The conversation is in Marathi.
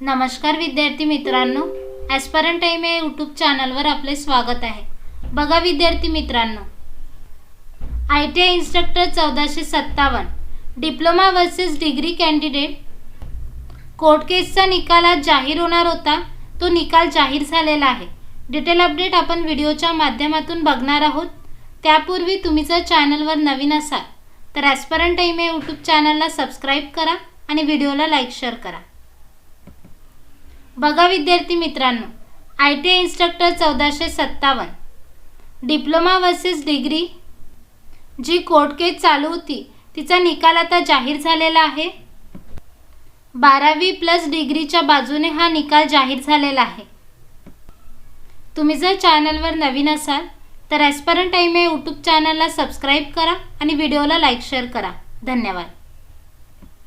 नमस्कार विद्यार्थी मित्रांनो ॲस्परंट टाईम या यूट्यूब चॅनलवर आपले स्वागत आहे. बघा विद्यार्थी मित्रांनो आय टी आय इन्स्ट्रक्टर चौदाशे सत्तावन्न diploma versus degree candidate court केसचा निकाल आज जाहीर होणार होता. तो निकाल जाहीर झालेला आहे. डिटेल अपडेट आपण व्हिडिओच्या माध्यमातून बघणार आहोत. त्यापूर्वी तुम्ही जर चॅनलवर नवीन असाल तर ॲस्परंट टाईम या यूट्यूब चॅनलला सबस्क्राईब करा आणि व्हिडिओला लाईक शेअर करा. बघा विद्यार्थी मित्रांनो आय टी आय इन्स्ट्रक्टर चौदाशे सत्तावन्न. डिप्लोमा वर्सेस डिग्री जी कोर्ट केस चालू होती तिचा निकाल आता जाहीर झालेला आहे. बारावी प्लस डिग्रीच्या बाजूने हा निकाल जाहीर झालेला आहे. तुम्ही जर चॅनलवर नवीन असाल तर ॲस्परंट टाईम या यूट्यूब चॅनलला सबस्क्राईब करा आणि व्हिडिओला लाईक शेअर करा. धन्यवाद.